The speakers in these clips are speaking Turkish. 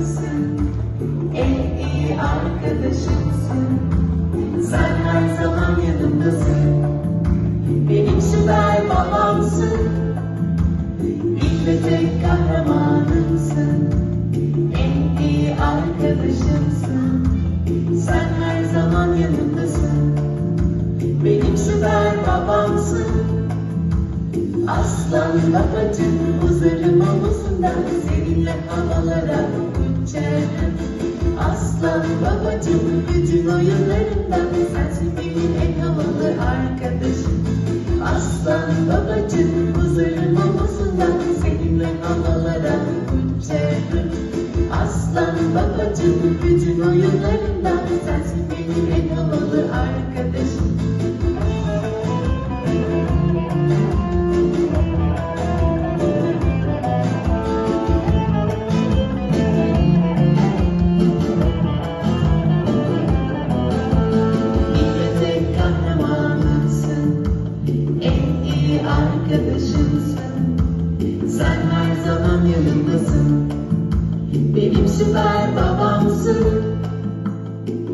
kahramanımsın En Sen her zaman yanımdasın. Benim süper babamsın. İlk ve tek kahramanımsın. Sen her zaman yanımdasın. Benim süper babamsın. Aslan babacım uzarım omuzundan Seninle havalara Aslan babacım bütün oyunlarından Sensin benim en havalı arkadaşım Aslan babacım uzarım omuzundan Seninle havalara uçarım Aslan babacım bütün oyunlarından Sensin benim en havalı iyi arkadaşımsın Sen her zaman yanımdasın Benim süper babamsın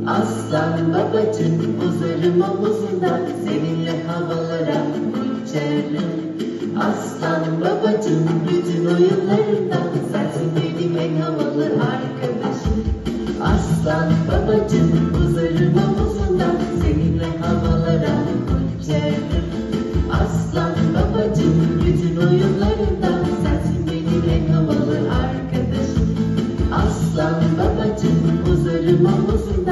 Aslan babacım uzarım omuzundan Seninle havalara uçarım Aslan babacım bütün oyunlarından Sensin you might